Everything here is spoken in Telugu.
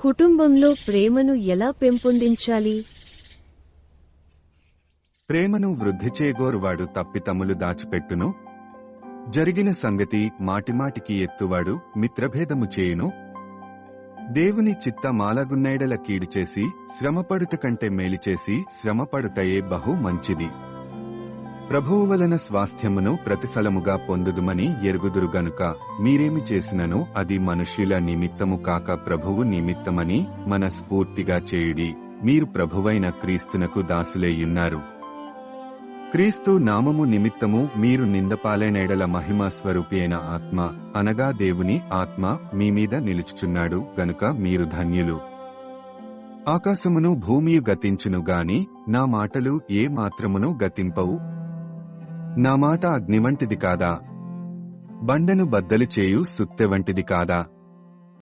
కుటుంబంలో ప్రేమను ఎలా పెంపొందించాలి? ప్రేమను వృద్ధి చేయగోరువాడు తప్పితములు దాచిపెట్టును. జరిగిన సంగతి మాటిమాటికి ఎత్తువాడు మిత్రభేదము చేయును. దేవుని చిత్త మాలగున్నైడల కీడుచేసి శ్రమపడుట కంటే మేలిచేసి శ్రమపడుటయే బహు మంచిది. ప్రభువు వలన స్వాస్థ్యమును ప్రతిఫలముగా పొందుదుమని ఎరుగుదురు గనుక. మీరేమి చేసినను అది మనుష్యుల నిమిత్తము కాక ప్రభువు నిమిత్తమని మనస్ఫూర్తిగా చేయుడి. మీరు ప్రభువైన క్రీస్తునకు దాసులేయున్నారు క్రీస్తు నామము నిమిత్తము మీరు నిందపాలైనడల మహిమా స్వరూపి అయిన ఆత్మ. అనగా దేవుని ఆత్మ మీ మీద నిలుచుచున్నాడు గనుక మీరు ధన్యులు. ఆకాశమును భూమియు గతించును గాని నా మాటలు ఏ మాత్రమును గతింపవు. నా మాట అగ్ని వంటిది కాదా? బండను బద్దలు చేయు సుత్తె వంటిది కాదా?